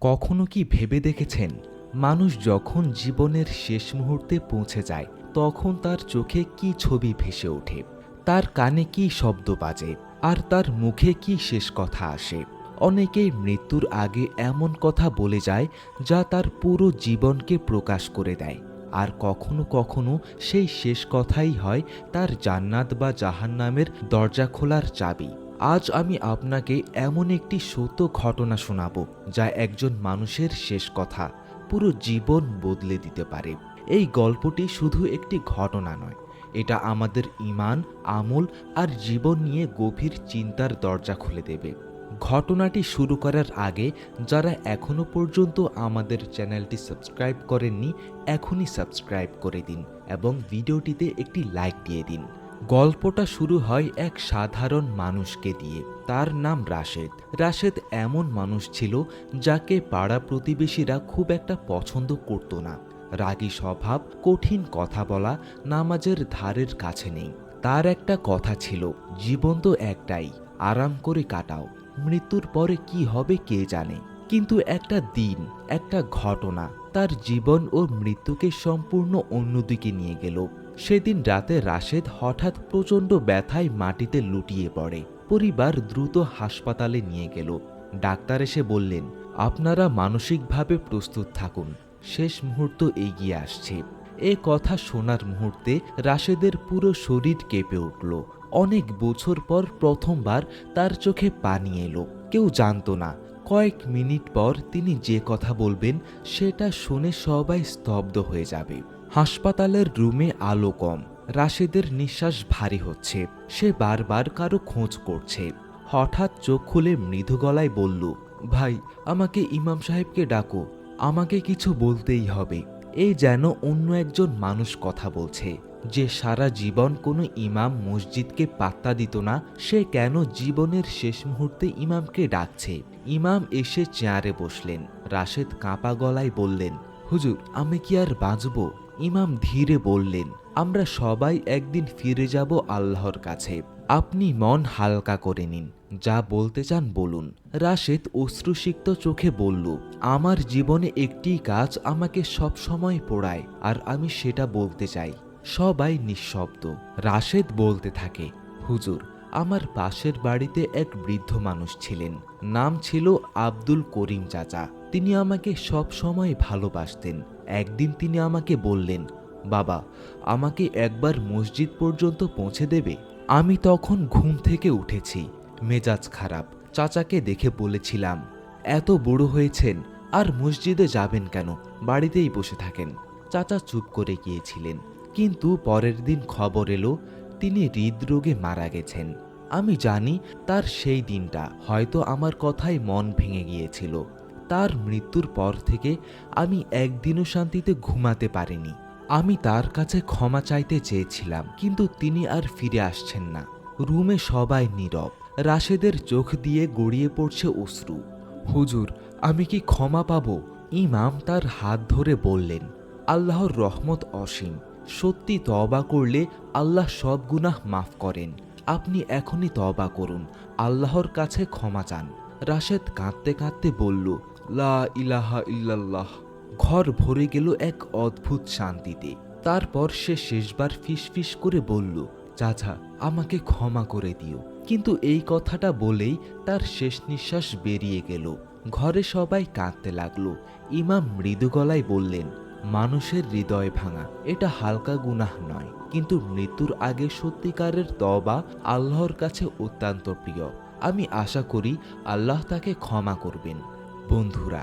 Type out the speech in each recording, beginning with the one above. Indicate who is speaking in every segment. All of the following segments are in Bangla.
Speaker 1: কখনো কি ভেবে দেখেছেন? মানুষ যখন জীবনের শেষ মুহূর্তে পৌঁছে যায়, তখন তার চোখে কি ছবি ভেসে ওঠে? তার কানে কি শব্দ বাজে? আর তার মুখে কি শেষ কথা আসে? অনেকেই মৃত্যুর আগে এমন কথা বলে যায়, যা তার পুরো জীবনকে প্রকাশ করে দেয়। আর কখনো কখনো সেই শেষ কথাই হয় তার জান্নাত বা জাহান্নামের দরজা খোলার চাবি। আজ আমি আপনাকে এমন একটি সত্য ঘটনা শোনাবো, যা একজন মানুষের শেষ কথা, পুরো জীবন বদলে দিতে পারে। এই গল্পটি শুধু একটি ঘটনা নয়, এটা আমাদের ইমান, আমল আর জীবন নিয়ে গভীর চিন্তার দরজা খুলে দেবে। ঘটনাটি শুরু করার আগে, যারা এখনও পর্যন্ত আমাদের চ্যানেলটি সাবস্ক্রাইব করেননি, এখনই সাবস্ক্রাইব করে দিন এবং ভিডিওটিতে একটি লাইক দিয়ে দিন। গল্পটা শুরু হয় এক সাধারণ মানুষকে দিয়ে। তার নাম রাশেদ। রাশেদ এমন মানুষ ছিল যাকে পাড়া প্রতিবেশীরা খুব একটা পছন্দ করত না। রাগী স্বভাব, কঠিন কথা বলা নামাজের ধারের কাছে নেই। তার একটা কথা ছিল, জীবন তো একটাই, আরাম করে কাটাও। মৃত্যুর পরে কি হবে কে জানে? কিন্তু একটা দিন, একটা ঘটনা তার জীবন ও মৃত্যুকে সম্পূর্ণ অন্যদিকে নিয়ে গেল। সেদিন রাতে রাশেদ হঠাৎ প্রচণ্ড ব্যথায় মাটিতে লুটিয়ে পড়ে। পরিবার দ্রুত হাসপাতালে নিয়ে গেল। ডাক্তার এসে বললেন, আপনারা মানসিকভাবে প্রস্তুত থাকুন। শেষ মুহূর্ত এগিয়ে আসছে। এ কথা শোনার মুহূর্তে রাশেদের পুরো শরীর কেঁপে উঠল। অনেক বছর পর প্রথমবার তার চোখে পানি এলো। কেউ জানতো না। কয়েক মিনিট পর তিনি যে কথা বলবেন, সেটা শুনে সবাই স্তব্ধ হয়ে যাবে। হাসপাতালের রুমে আলো কম, রাশেদের নিঃশ্বাস ভারী হচ্ছে, সে বারবার কারও খোঁজ করছে। হঠাৎ চোখ খুলে মৃদু গলায় বলল, ভাই, আমাকে ইমাম সাহেবকে ডাকো, আমাকে কিছু বলতেই হবে। এই যেন অন্য একজন মানুষ কথা বলছে, যে সারা জীবন কোনো ইমাম মসজিদকে পাত্তা দিত না, সে কেন জীবনের শেষ মুহূর্তে ইমামকে ডাকছে? ইমাম এসে চেয়ারে বসলেন, রাশেদ কাঁপা গলায় বললেন, হুজুর, আমি কি আর বাঁচব? ইমাম ধীরে বললেন, আমরা সবাই একদিন ফিরে যাব আল্লাহর কাছে। আপনি মন হালকা করে নিন। যা বলতে চান বলুন। রাশেদ অশ্রুসিক্ত চোখে বলল, আমার জীবনে একটি কাজ আমাকে সব সময় পোড়ায়, আর আমি সেটা বলতে চাই। সবাই নিঃশব্দ। রাশেদ বলতে থাকে, হুজুর, আমার পাশের বাড়িতে এক বৃদ্ধ মানুষ ছিলেন। নাম ছিল আব্দুল করিম চাচা। তিনি আমাকে সব সময় ভালোবাসতেন। একদিন তিনি আমাকে বললেন, বাবা, আমাকে একবার মসজিদ পর্যন্ত পৌঁছে দেবে? আমি তখন ঘুম থেকে উঠেছি, মেজাজ খারাপ। চাচাকে দেখে বলেছিলাম, এত বড় হয়েছেন, আর মসজিদে যাবেন কেন? বাড়িতেই বসে থাকেন। চাচা চুপ করে গিয়েছিলেন, কিন্তু পরের দিন খবর এলো, তিনি হৃদরোগে মারা গেছেন। আমি জানি তার সেই দিনটা, হয়তো আমার কথায় মন ভেঙে গিয়েছিল। তার মৃত্যুর পর থেকে আমি একদিনও শান্তিতে ঘুমাতে পারিনি। আমি তার কাছে ক্ষমা চাইতে চেয়েছিলাম, কিন্তু তিনি আর ফিরে আসছেন না। রুমে সবাই নীরব। রাশেদের চোখ দিয়ে গড়িয়ে পড়ছে অশ্রু। হুজুর, আমি কি ক্ষমা পাব? ইমাম তার হাত ধরে বললেন, আল্লাহর রহমত অসীম। সত্যি তবা করলে আল্লাহ সব গুনাহ মাফ করেন। আপনি এখনই তবা করুন। আল্লাহর কাছে ক্ষমা চান। রাশেদ কাঁদতে কাঁদতে বলল লা ইলাহা ইল্লাল্লাহ। ঘর ভরে গেল এক অদ্ভুত শান্তিতে। তারপর সে শেষবার ফিসফিস করে বলল, চাচা, আমাকে ক্ষমা করে দিও। কিন্তু এই কথাটা বলেই তার শেষ নিঃশ্বাস বেরিয়ে গেল। ঘরে সবাই কাঁদতে লাগল। ইমাম মৃদু গলায় বললেন, মানুষের হৃদয় ভাঙা, এটা হালকা গুনাহ নয়। কিন্তু মৃত্যুর আগে সত্যিকারের তবা আল্লাহর কাছে অত্যন্ত প্রিয়। আমি আশা করি আল্লাহ তাকে ক্ষমা করবেন। বন্ধুরা,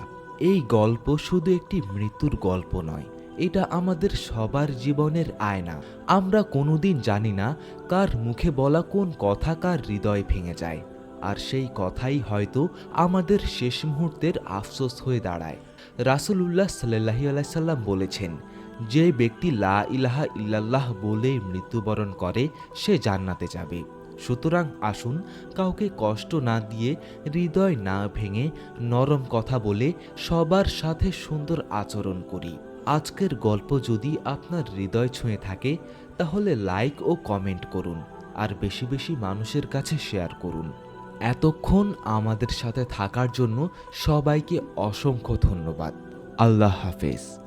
Speaker 1: এই গল্প শুধু একটি মৃত্যুর গল্প নয়, এটা আমাদের সবার জীবনের আয়না। আমরা কোনোদিন জানি না কার মুখে বলা কোন কথা কার হৃদয় ভেঙে যায়, আর সেই কথাই হয়তো আমাদের শেষ মুহূর্তের আফসোস হয়ে দাঁড়ায়। রাসুলুল্লাহ সাল্লাহি আলাইসাল্লাম বলেছেন, যে ব্যক্তি লা ইলাহা ইল্লাল্লাহ বলে মৃত্যুবরণ করে, সে জান্নাতে যাবে। সুতরাং আসুন কাউকে কষ্ট না দিয়ে হৃদয় না ভেঙে নরম কথা বলে সবার সাথে সুন্দর আচরণ করি। আজকের গল্প যদি আপনার হৃদয় ছুঁয়ে থাকে, তাহলে লাইক ও কমেন্ট করুন, আর বেশি বেশি মানুষের কাছে শেয়ার করুন। এতক্ষণ আমাদের সাথে থাকার জন্য সবাইকে অসংখ্য ধন্যবাদ। আল্লাহ হাফেজ।